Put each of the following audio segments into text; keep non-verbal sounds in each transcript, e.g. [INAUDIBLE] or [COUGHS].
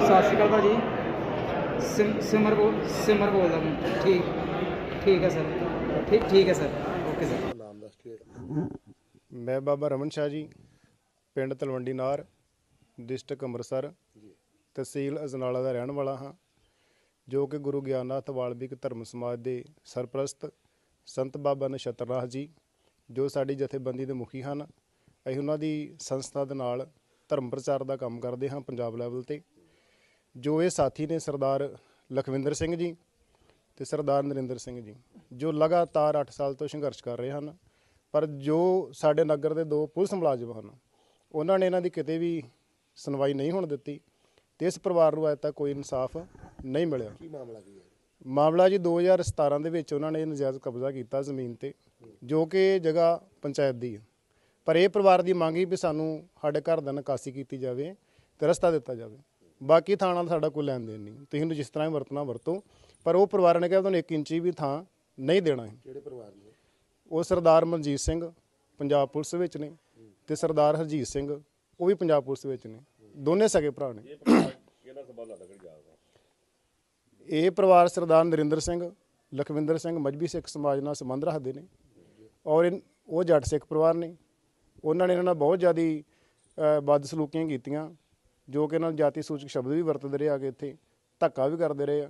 ਸਤਿ ਸ਼੍ਰੀ ਅਕਾਲ ਭਾਜੀ। ਸਿਮ ਸਿਮਰ ਬੋਲ ਸਿਮਰ ਬੋਲਦਾ ਮੈਂ। ਠੀਕ। ਠੀਕ ਹੈ ਸਰ। ਠੀਕ ਠੀਕ ਹੈ ਸਰ। Okay sir. ਮੈਂ ਬਾਬਾ ਰਮਨ ਸ਼ਾਹ ਜੀ ਪਿੰਡ ਤਲਵੰਡੀ ਨਾਰ ਡਿਸਟ੍ਰਿਕਟ ਅੰਮ੍ਰਿਤਸਰ ਤਹਿਸੀਲ ਅਜਨਾਲਾ ਦਾ ਰਹਿਣ ਵਾਲਾ ਹਾਂ ਜੋ ਕਿ ਗੁਰੂ ਗਿਆਨਨਾਥ ਵਾਲਮੀਕ ਧਰਮ ਸਮਾਜ ਦੇ ਸਰਪ੍ਰਸਤ ਸੰਤ ਬਾਬਾ ਨਛੱਤਰਨਾਥ ਜੀ, ਜੋ ਸਾਡੀ ਜਥੇਬੰਦੀ ਦੇ ਮੁਖੀ ਹਨ, ਅਸੀਂ ਉਹਨਾਂ ਦੀ ਸੰਸਥਾ ਦੇ ਨਾਲ ਧਰਮ ਪ੍ਰਚਾਰ ਦਾ ਕੰਮ ਕਰਦੇ ਹਾਂ ਪੰਜਾਬ ਲੈਵਲ ਤੇ। ਜੋ ਇਹ ਸਾਥੀ ਨੇ ਸਰਦਾਰ ਲਖਵਿੰਦਰ ਸਿੰਘ ਜੀ ਤੇ ਸਰਦਾਰ ਨਰਿੰਦਰ ਸਿੰਘ ਜੀ, ਜੋ ਲਗਾਤਾਰ 8 ਸਾਲ ਤੋਂ ਸੰਘਰਸ਼ ਕਰ ਰਹੇ ਹਨ, ਪਰ ਜੋ ਸਾਡੇ ਨਗਰ ਦੇ ਦੋ ਪੁਲਿਸ ਮੁਲਾਜ਼ਮ ਹਨ, ਉਹਨਾਂ ਨੇ ਇਹਨਾਂ ਦੀ ਕਿਤੇ ਵੀ ਸੁਣਵਾਈ ਨਹੀਂ ਹੋਣ ਦਿੱਤੀ ਤੇ ਇਸ ਪਰਿਵਾਰ ਨੂੰ ਅਜੇ ਤੱਕ ਕੋਈ ਇਨਸਾਫ ਨਹੀਂ ਮਿਲਿਆ। ਕੀ ਮਾਮਲਾ ਕੀ ਹੈ? ਮਾਮਲਾ ਜੀ 2017 ਦੇ ਵਿੱਚ ਉਹਨਾਂ ਨੇ ਨਜਾਇਜ਼ ਕਬਜ਼ਾ ਕੀਤਾ ਜ਼ਮੀਨ ਤੇ ਜੋ ਕਿ ਜਗ੍ਹਾ ਪੰਚਾਇਤ ਦੀ ਹੈ ਪਰ ਇਹ ਪਰਿਵਾਰ ਦੀ ਮੰਗ ਹੀ ਵੀ ਸਾਨੂੰ ਸਾਡੇ ਘਰ ਦਾ ਨਿਕਾਸੀ ਕੀਤੀ ਜਾਵੇ ਤੇ ਰਸਤਾ ਦਿੱਤਾ ਜਾਵੇ। ਬਾਕੀ ਥਾਂ ਨਾਲ ਸਾਡਾ ਕੋਈ ਲੈਣ ਦੇਣ ਨਹੀਂ। ਤੁਸੀਂ ਨੂੰ ਜਿਸ ਤਰ੍ਹਾਂ ਹੀ ਵਰਤਣਾ ਵਰਤੋ। ਪਰ ਉਹ ਪਰਿਵਾਰ ਨੇ ਕਿਹਾ ਤੁਹਾਨੂੰ 1 ਇੰਚੀ ਵੀ ਥਾਂ ਨਹੀਂ ਦੇਣਾ ਹੈ। ਕਿਹੜੇ ਪਰਿਵਾਰ ਨੇ ਉਹ ਸਰਦਾਰ ਮਨਜੀਤ ਸਿੰਘ ਪੰਜਾਬ ਪੁਲਿਸ ਵਿੱਚ ਨੇ ਤੇ ਸਰਦਾਰ ਹਰਜੀਤ ਸਿੰਘ ਉਹ ਵੀ ਪੰਜਾਬ ਪੁਲਿਸ ਵਿੱਚ ਨੇ। ਦੋਨੇ ਸਗੇ ਭਰਾ ਨੇ। ਇਹ ਪਰਿਵਾਰ ਸਰਦਾਰ ਨਰਿੰਦਰ ਸਿੰਘ ਲਖਵਿੰਦਰ ਸਿੰਘ ਮਜਬੀ ਸਿੱਖ ਸਮਾਜ ਨਾਲ ਸੰਬੰਧ ਰੱਖਦੇ ਨੇ ਔਰ ਉਹ ਜੱਟ ਸਿੱਖ ਪਰਿਵਾਰ ਨੇ। ਉਹਨਾਂ ਨੇ ਇਹਨਾਂ ਨਾਲ ਬਹੁਤ ਜ਼ਿਆਦੀ ਬਦਸਲੂਕੀਆਂ ਕੀਤੀਆਂ ਜੋ ਕਿ ਇਹਨਾਂ ਨੂੰ ਜਾਤੀ ਸੂਚਕ ਸ਼ਬਦ ਵੀ ਵਰਤਦੇ ਰਹੇ ਆ ਕੇ ਇੱਥੇ ਧੱਕਾ ਵੀ ਕਰਦੇ ਰਹੇ ਆ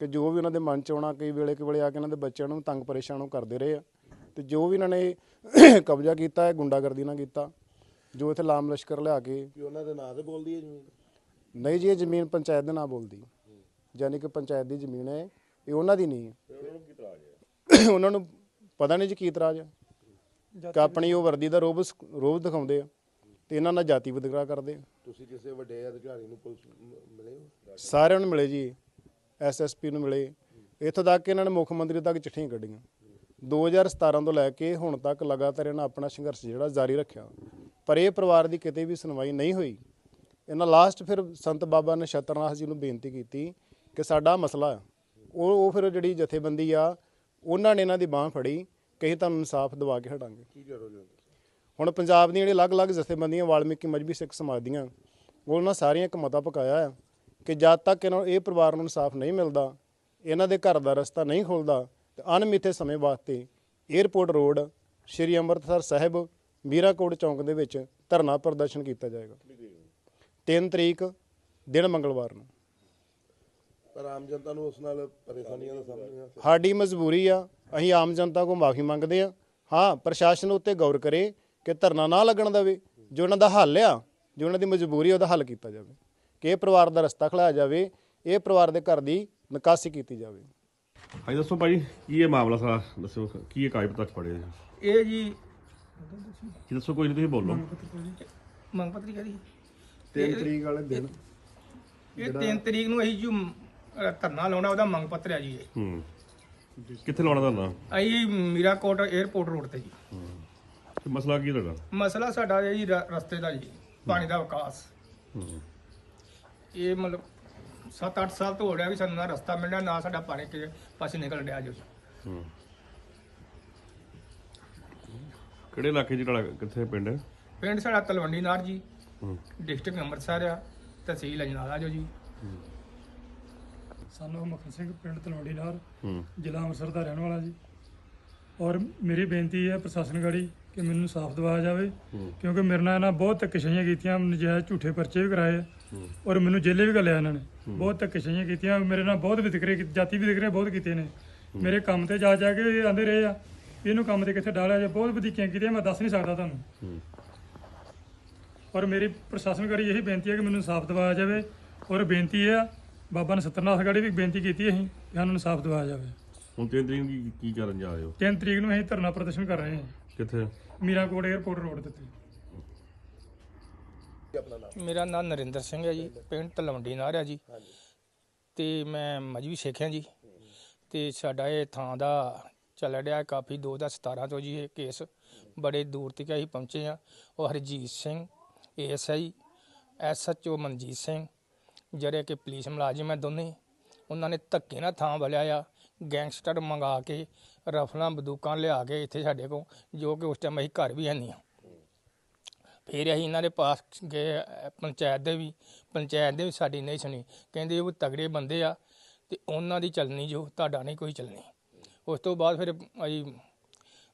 ਕਿ ਜੋ ਵੀ ਉਹਨਾਂ ਦੇ ਮਨ ਚ ਆਉਣਾ ਕਈ ਵੇਲੇ ਕਿ ਵੇਲੇ ਆ ਕੇ ਇਹਨਾਂ ਦੇ ਬੱਚਿਆਂ ਨੂੰ ਤੰਗ ਪਰੇਸ਼ਾਨ ਉਹ ਕਰਦੇ ਰਹੇ ਆ। ਤੇ ਜੋ ਵੀ ਇਹਨਾਂ ਨੇ [COUGHS] ਕਬਜ਼ਾ ਕੀਤਾ ਹੈ ਗੁੰਡਾਗਰਦੀ ਨਾਲ ਕੀਤਾ ਜੋ ਇੱਥੇ ਲਾਮ ਲਸ਼ਕਰ ਲਿਆ ਕੇ ਕਿ ਉਹਨਾਂ ਦੇ ਨਾਂ ਤੇ ਬੋਲਦੀ ਹੈ ਜ਼ਮੀਨ? ਨਹੀਂ ਜੀ ਇਹ ਜ਼ਮੀਨ ਪੰਚਾਇਤ ਦੇ ਨਾਂ ਬੋਲਦੀ। ਯਾਨੀ ਕਿ ਪੰਚਾਇਤ ਦੀ ਜ਼ਮੀਨ ਹੈ ਇਹ ਉਹਨਾਂ ਦੀ ਨਹੀਂ ਹੈ। [COUGHS] ਉਹਨਾਂ ਨੂੰ ਪਤਾ ਨਹੀਂ ਜੀ ਕੀ ਇਤਰਾਜ਼ ਹੈ। ਕਿ ਆਪਣੀ ਉਹ ਵਰਦੀ ਦਾ ਰੋਬ ਰੋਬ ਦਿਖਾਉਂਦੇ ਆ ਤੇ ਇਹਨਾਂ ਨਾਲ ਜਾਤੀ ਵਿਤਕਰਾ ਕਰਦੇ ਆ। ਤੁਸੀਂ ਕਿਸੇ ਵੱਡੇ ਅਧਿਕਾਰੀ ਨੂੰ ਪੁਲਿਸ ਮ- ਮਿਲੇ ਹੋ? ਸਾਰਿਆਂ ਨੂੰ ਮਿਲੇ ਜੀ ਐਸਐਸਪੀ ਨੂੰ ਮਿਲੇ। ਇੱਥੋਂ ਤੱਕ ਕਿ ਇਹਨਾਂ ਨੇ ਮੁੱਖ ਮੰਤਰੀ ਤੱਕ ਚਿੱਠੀਆਂ ਕੱਢੀਆਂ। 2017 ਤੋਂ ਲੈ ਕੇ ਹੁਣ ਤੱਕ ਲਗਾਤਾਰ ਇਹਨਾਂ ਆਪਣਾ ਸੰਘਰਸ਼ ਜਿਹੜਾ ਜਾਰੀ ਰੱਖਿਆ। ਪਰ ਇਹ ਪਰਿਵਾਰ ਦੀ ਕਿਤੇ ਵੀ ਸੁਣਵਾਈ ਨਹੀਂ ਹੋਈ। ਇਹਨਾਂ ਲਾਸਟ ਫਿਰ ਸੰਤ ਬਾਬਾ ਨਛੱਤਰਨਾਥ ਜੀ ਨੂੰ ਬੇਨਤੀ ਕੀਤੀ ਕਿ ਸਾਡਾ ਮਸਲਾ ਆ। ਉਹ ਉਹ ਫਿਰ ਜਿਹੜੀ ਜਥੇਬੰਦੀ ਆ ਉਹਨਾਂ ਨੇ ਇਹਨਾਂ ਦੀ ਬਾਹ ਫੜੀ ਕਿ ਅਸੀਂ ਤੁਹਾਨੂੰ ਇਨਸਾਫ ਦਿਵਾ ਕੇ ਹਟਾਂਗੇ। ਕੀ ਕਰੋਗੇ ਹੁਣ? ਪੰਜਾਬ ਦੀਆਂ ਜਿਹੜੀਆਂ ਅਲੱਗ-ਅਲੱਗ ਜਥੇਬੰਦੀਆਂ ਵਾਲਮੀਕੀ ਮਜਬੀ ਸਿੱਖ ਸਮਾਜ ਦੀਆਂ ਉਹਨਾਂ ਸਾਰੀਆਂ ਇੱਕ ਮਤਾ ਪਕਾਇਆ ਆ ਕਿ ਜਦ ਤੱਕ ਇਹਨਾਂ ਇਹ ਪਰਿਵਾਰ ਨੂੰ ਇਨਸਾਫ ਨਹੀਂ ਮਿਲਦਾ ਇਹਨਾਂ ਦੇ ਘਰ ਦਾ ਰਸਤਾ ਨਹੀਂ ਖੁੱਲਦਾ ਤੇ ਅਣਮਿੱਥੇ ਸਮੇਂ ਵਾਸਤੇ 에ਅਰਪੋਰਟ ਰੋਡ ਸ਼੍ਰੀ ਅੰਮ੍ਰਿਤਸਰ ਸਾਹਿਬ ਮੀਰਾਕੋਟ ਚੌਂਕ ਦੇ ਵਿੱਚ ਧਰਨਾ ਪ੍ਰਦਰਸ਼ਨ ਕੀਤਾ ਜਾਏਗਾ। 3 ਤਰੀਕ ਦਿਨ ਮੰਗਲਵਾਰ ਨੂੰ। ਪਰ ਆਮ ਜਨਤਾ ਨੂੰ ਉਸ ਨਾਲ ਪਰੇਸ਼ਾਨੀਆਂ ਦਾ ਸਾਹਮਣਾ ਸਾਡੀ ਮਜਬੂਰੀ ਆ ਅਸੀਂ ਆਮ ਜਨਤਾ ਕੋਲ ਮਾਫੀ ਮੰਗਦੇ ਆ। ਹਾਂ ਪ੍ਰਸ਼ਾਸਨ ਉੱਤੇ ਗੌਰ ਕਰੇ ਕਿ ਧਰਨਾ ਨਾ ਲੱਗਣ ਦੇਵੇ। ਜੋ ਉਹਨਾਂ ਦਾ ਹੱਲ ਆ ਜੋ ਉਹਨਾਂ ਦੀ ਮਜਬੂਰੀ ਉਹਦਾ ਹੱਲ ਕੀਤਾ ਜਾਵੇ। ਕਿ ਇਹ ਪਰਿਵਾਰ ਦਾ ਰਸਤਾ ਖਲਾਇਆ ਜਾਵੇ ਇਹ ਪਰਿਵਾਰ ਦੇ ਘਰ ਦੀ ਨਿਕਾਸੀ ਕੀਤੀ ਜਾਵੇ। ਹਾਂਜੀ ਦੱਸੋ ਭਾਈ ਕੀ ਇਹ ਮਾਮਲਾ ਸਾਰਾ? ਦੱਸੋ ਕੀ ਇਹ ਕਾਗਜ਼ ਤੱਕ ਜੀ ਇਹ ਜੀ ਕੀ ਦੱਸੋ ਕੋਈ ਨਹੀਂ ਤੁਸੀਂ ਬੋਲੋ। ਮੰਗ ਪੱਤਰੀ ਕਰੀ 3 ਤਰੀਕ ਵਾਲੇ ਦਿਨ ਇਹ 3 ਤਰੀਕ ਨੂੰ ਅਸੀਂ ਜੋ ਧਰਨਾ ਲਾਉਣਾ ਉਹਦਾ ਮੰਗ ਪੱਤਰ ਹੈ ਜੀ ਇਹ। ਹੂੰ। ਕਿੱਥੇ ਲਾਉਣਾ ਤੁਹਾਨੂੰ ਅਸੀਂ ਮੀਰਾਕੋਟ 에ਅਰਪੋਰਟ ਰੋਡ ਤੇ ਜੀ। ਕੀ ਮਸਲਾ ਕੀ ਤੁਹਾਡਾ? ਮਸਲਾ ਸਾਡਾ ਇਹ ਜੀ ਰ- ਰਸਤੇ ਦਾ ਜੀ ਪਾਣੀ ਦਾ ਵਿਕਾਸ। ਹੂੰ। ਇਹ ਮਤਲਬ 7-8 ਸਾਲ ਤੋਂ ਹੋ ਰਿਹਾ ਵੀ ਸਾਨੂੰ ਨਾ ਰਸਤਾ ਮਿਲਣਾ ਨਾ ਸਾਡਾ ਪਾਣੀ ਕਿਸੇ ਪਾਸੇ ਨਿਕਲ ਰਿਹਾ ਜੀ। ਹੂੰ। ਕਿਹੜੇ ਇਲਾਕੇ ਚ ਤੁਹਾਡਾ ਕਿੱਥੇ ਪਿੰਡ ਹੈ? ਪਿੰਡ ਸਾਡਾ ਤਲਵੰਡੀ ਨਾਰ ਜੀ। ਹੂੰ। ਡਿਸਟ੍ਰਿਕਟ ਅੰਮ੍ਰਿਤਸਰ ਆ ਤਹਿਸੀਲ ਅਜਨਾਲਾ ਜੋ ਜੀ। ਸਾਨੂੰ ਮੱਖਣ ਸਿੰਘ ਪਿੰਡ ਤਲਵੰਡੀ ਹੂੰ। ਜ਼ਿਲ੍ਹਾ ਅੰਮ੍ਰਿਤਸਰ ਦਾ ਰਹਿਣ ਵਾਲਾ ਜੀ। ਔਰ ਮੇਰੀ ਬੇਨਤੀ ਹੈ ਪ੍ਰਸ਼ਾਸਨ ਗਾੜੀ ਕਿ ਮੈਨੂੰ ਇਨਸਾਫ ਦਿਵਾਇਆ ਜਾਵੇ ਕਿਉਂਕਿ ਮੇਰੇ ਨਾਲ ਇਹਨਾਂ ਬਹੁਤ ਧੱਕੇਸ਼ਾਹੀਆਂ ਕੀਤੀਆਂ ਨਜਾਇਜ਼ ਝੂਠੇ ਪਰਚੇ ਵੀ ਕਰਾਏ। ਔਰ ਮੈਨੂੰ ਜੇਲੇ ਵੀ ਘੱਲਿਆ ਇਹਨਾਂ ਨੇ। ਬਹੁਤ ਧੱਕੇਸ਼ਾਹੀਆਂ ਕੀਤੀਆਂ ਮੇਰੇ ਨਾਲ ਬਹੁਤ ਵਿਤਕਰੇ ਜਾਤੀ ਵਿਤਕਰੇ ਬਹੁਤ ਕੀਤੇ ਨੇ। ਮੇਰੇ ਕੰਮ ਤੇ ਜਾ ਜਾ ਕੇ ਆਂਦੇ ਰਹੇ ਆ ਇਹਨੂੰ ਕੰਮ ਤੇ ਕਿੱਥੇ ਡਾਲਿਆ ਜਾ ਬਹੁਤ ਵਧੀਕੀਆਂ ਕੀਤੀਆਂ ਮੈਂ ਦੱਸ ਨਹੀਂ ਸਕਦਾ ਤੁਹਾਨੂੰ। ਔਰ ਮੇਰੀ ਪ੍ਰਸ਼ਾਸਨ ਗਾੜੀ ਇਹੀ ਬੇਨਤੀ ਹੈ ਕਿ ਮੈਨੂੰ ਇਨਸਾਫ ਦਿਵਾਇਆ ਜਾਵੇ। ਔਰ ਬੇਨਤੀ ਹੈ ਬਾਬਾ ਨੇ ਸਤਰਨਾਥ ਗਾੜੀ ਵੀ ਬੇਨਤੀ ਕੀਤੀ ਅਸੀਂ ਕਿ ਸਾਨੂੰ ਇਨਸਾਫ ਦਿਵਾਇਆ ਜਾਵੇ। ਹੁਣ ਤਿੰਨ ਤਰੀਕ ਨੂੰ ਕੀ- ਕੀ ਕਰਨ ਜਾ ਰਹੇ ਹੋ? 3 ਤਰੀਕ ਨੂੰ ਅਸੀਂ ਧਰਨਾ ਪ੍ਰਦਰਸ਼ਨ ਕਰ ਰਹੇ ਹਾਂ। ਕਿੱਥੇ? ਮੀਰਾਕੋਟ 에ਅਰਪੋਰਟ ਰੋਡ ਤੇ ਮੇਰਾ ਨਾਮ ਨਰਿੰਦਰ ਸਿੰਘ ਹੈ ਜੀ ਪਿੰਡ ਤਲਵੰਡੀ ਨਾਰ ਹੈ ਜੀ। ਤੇ ਮੈਂ ਮਜਬੀ ਸਿੱਖ ਹਾਂ ਜੀ। ਤੇ ਸਾਡਾ ਇਹ ਥਾਂ ਦਾ ਚੱਲ ਰਿਹਾ ਕਾਫੀ 2017 ਤੋਂ ਜੀ ਇਹ ਕੇਸ ਬੜੇ ਦੂਰ ਤੱਕ ਅਸੀਂ ਪਹੁੰਚੇ ਆ ਉਹ ਹਰਜੀਤ ਸਿੰਘ ਏਐਸਆਈ ਐਸਐਚਓ ਮਨਜੀਤ ਸਿੰਘ ਜਿਹੜੇ ਕਿ ਪੁਲਿਸ ਮੁਲਾਜ਼ਮ ਹੈ ਦੋਨੇ, ਉਹਨਾਂ ਨੇ ਧੱਕੇ ਨਾਲ ਥਾਂ ਵਲਿਆ ਆ, ਗੈਂਗਸਟਰ ਮੰਗਾ ਕੇ ਰਫਲਾਂ, ਬੰਦੂਕਾਂ ਲਿਆ ਕੇ ਇੱਥੇ ਸਾਡੇ ਕੋਲ, ਜੋ ਕਿ ਉਸ ਟਾਈਮ ਅਸੀਂ ਘਰ ਵੀ ਹੈ ਨਹੀਂ ਫਿਰ ਅਸੀਂ ਇਹਨਾਂ ਦੇ ਪਾਸ ਗਏ ਪੰਚਾਇਤ ਦੇ ਵੀ, ਪੰਚਾਇਤ ਦੇ ਵੀ ਸਾਡੀ ਨਹੀਂ ਸੁਣੀ, ਕਹਿੰਦੇ ਉਹ ਤਗੜੇ ਬੰਦੇ ਆ ਤੇ ਉਹਨਾਂ ਦੀ ਚੱਲਣੀ ਜੋ, ਤੁਹਾਡਾ ਨਹੀਂ ਕੋਈ ਚੱਲਣੀ। ਉਸ ਤੋਂ ਬਾਅਦ ਫਿਰ ਅਸੀਂ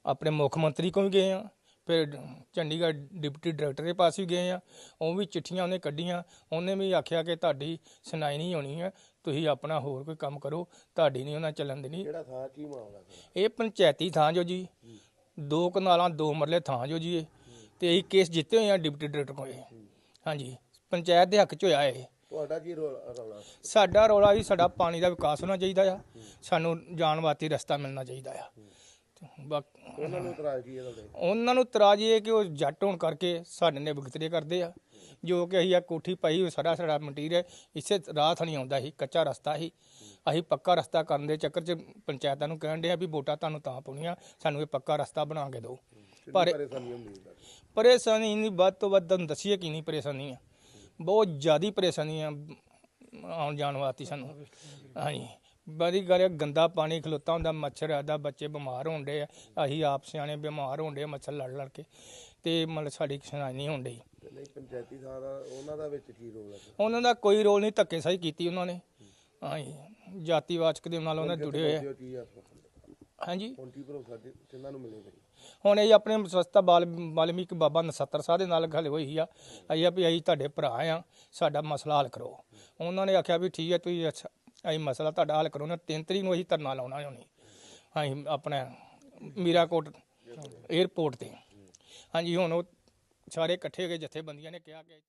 ਆਪਣੇ ਮੁੱਖ ਮੰਤਰੀ ਕੋਲ ਵੀ ਗਏ ਆ ਫਿਰ ਚੰਡੀਗੜ੍ਹ ਡਿਪਟੀ ਡਾਇਰੈਕਟਰ ਦੇ ਪਾਸ ਵੀ ਗਏ ਆ ਉਹ ਵੀ ਚਿੱਠੀਆਂ ਉਹਨੇ ਕੱਢੀਆਂ ਉਹਨੇ ਵੀ ਆਖਿਆ ਕਿ ਤੁਹਾਡੀ ਸੁਣਾਈ ਨਹੀਂ ਹੋਣੀ ਹੈ ਤੁਸੀਂ ਆਪਣਾ ਹੋਰ ਕੋਈ ਕੰਮ ਕਰੋ ਤੁਹਾਡੀ ਨਹੀਂ ਉਹਨਾਂ ਚੱਲਣ ਦੇਣੀ। ਕਿਹੜਾ ਥਾਂ ਕੀ ਮਾਮਲਾ ਇਹ ਪੰਚਾਇਤੀ ਥਾਂ ਜੋ ਜੀ ਦੋ ਕਨਾਲਾਂ ਦੋ ਮਰਲੇ ਥਾਂ ਜੋ ਜੀ ਇਹ ਤੇ ਇਹ ਕੇਸ ਜਿੱਤੇ ਹੋਏ ਆ ਡਿਪਟੀ ਡਾਇਰੈਕਟਰ ਕੋਲ। ਇਹ। ਹਾਂਜੀ ਪੰਚਾਇਤ ਦੇ ਹੱਕ ਚ ਹੋਇਆ ਇਹ। ਤੁਹਾਡਾ ਕੀ ਰੌਲਾ ਰੌਲਾ? ਸਾਡਾ ਰੌਲਾ ਵੀ ਸਾਡਾ ਪਾਣੀ ਦਾ ਵਿਕਾਸ ਹੋਣਾ ਚਾਹੀਦਾ ਆ ਸਾਨੂੰ ਜਾਣ ਵਾਸਤੇ ਰਸਤਾ ਮਿਲਣਾ ਚਾਹੀਦਾ ਆ। ਬਾਕ- ਉਹਨਾਂ ਨੂੰ ਇਤਰਾਜ਼ ਕੀ ਹੈ ਤੁਹਾਡੇ? ਉਹਨਾਂ ਨੂੰ ਤਰਾਜ ਇਹ ਕਿ ਉਹ ਜੱਟ ਹੋਣ ਕਰਕੇ ਸਾਡੇ ਨੇ ਵਿਗਤਰੇ ਕਰਦੇ ਆ ਜੋ ਕਿ ਅਸੀਂ ਆ ਕੋਠੀ ਪਾਈ ਹੋਈ ਸਾਡਾ ਸਾਡਾ ਮਟੀਰੀਅਲ ਇਸੇ ਰਾਹ ਥਣੀ ਆਉਂਦਾ ਸੀ ਕੱਚਾ ਰਸਤਾ ਸੀ। ਅਸੀਂ ਪੱਕਾ ਰਸਤਾ ਕਰਨ ਦੇ ਚੱਕਰ 'ਚ ਪੰਚਾਇਤਾਂ ਨੂੰ ਕਹਿਣ ਡਿਆ ਵੀ ਵੋਟਾਂ ਤੁਹਾਨੂੰ ਤਾਂ ਪਾਉਣੀਆਂ ਸਾਨੂੰ ਇਹ ਪੱਕਾ ਰਸਤਾ ਬਣਾ ਕੇ ਦਿਓ। ਪਰ ਪਰੇਸ਼ਾਨੀ ਹੁੰਦੀ ਹੈ ਪਰੇਸ਼ਾਨੀ ਨਹੀਂ ਵੱਧ ਤੋਂ ਵੱਧ ਤੁਹਾਨੂੰ ਦੱਸੀਏ ਕੀ ਨਹੀਂ ਪਰੇਸ਼ਾਨੀ ਆ। ਬਹੁਤ ਜ਼ਿਆਦੀ ਪਰੇਸ਼ਾਨੀ ਆ ਆਉਣ ਜਾਣ ਵਾਸਤੇ ਸਾਨੂੰ। ਹਾਂਜੀ। ਬੜੀ ਗੱਲ ਗੰਦਾ ਪਾਣੀ ਖਲੋਤਾ ਹੁੰਦਾ ਮੱਛਰ ਆਦਾ ਬੱਚੇ ਬਿਮਾਰ ਹੁੰਦੇ ਆ ਅਸੀਂ ਆਪ ਸਿਆਣੇ ਬਿਮਾਰ ਹੁੰਦੇ ਮੱਛਰ ਲੜ ਲੜ ਕੇ ਤੇ ਮਤਲਬ ਸਾਡੀ ਸੁਣਾਈ ਨਹੀਂ ਹੁੰਦੀ ਤੇ ਨਹੀਂ ਪੰਚਾਇਤੀ ਥਾਂ ਦਾ ਉਹਨਾਂ ਦਾ ਵਿੱਚ ਕੀ ਰੋਲ ਹੈ? ਸਰ? ਉਹਨਾਂ ਦਾ ਕੋਈ ਰੋਲ ਨਹੀਂ ਧੱਕੇ ਸਹੀ ਕੀਤੀ ਉਹਨਾਂ ਨੇ। ਹਾਂਜੀ ਜਾਤੀਵਾਚਕ ਦੇ ਨਾਲ ਉਹਨਾਂ ਜੁੜੇ ਹੋਏ ਆ। ਹਾਂਜੀ। ਹੁਣ ਕੀ ਭਰੋਸਾ ਕਿ- ਕਿਹਨਾਂ ਨੂੰ ਮਿਲੇਗਾ ਜੀ? ਹੁਣ ਇਹ ਆਪਣੇ ਸਵਸਤਾ ਬਾਲ ਵਾਲਮੀਕ ਬਾਬਾ ਨਸੱਤਰ ਸਾਹਿਬ ਦੇ ਨਾਲ ਗੱਲ ਹੋਈ ਆ। ਅਸੀਂ ਆ ਵੀ ਅਸੀਂ ਤੁਹਾਡੇ ਭਰਾ ਆ ਸਾਡਾ ਮਸਲਾ ਹੱਲ ਕਰੋ। ਉਹਨਾਂ ਨੇ ਆਖਿਆ ਵੀ ਠੀਕ ਹੈ ਤੁਸੀਂ ਅੱਛਾ ਅਸੀਂ ਮਸਲਾ ਤੁਹਾਡਾ ਹੱਲ ਕਰੋ ਨਾ ਤਿੰਨ ਤਰੀਕ ਨੂੰ ਅਸੀਂ ਧਰਨਾ ਲਾਉਣਾ ਹੋਣੀ। ਅਸੀਂ ਆਪਣਾ ਮੀਰਾਕੋਟ 에ਅਰਪੋਰਟ ਤੇ। ਹਾਂਜੀ ਹੁਣ ਉਹ ਸਾਰੇ ਇਕੱਠੇ ਹੋ ਕੇ ਜਥੇਬੰਦੀਆਂ ਨੇ ਕਿਹਾ ਕਿ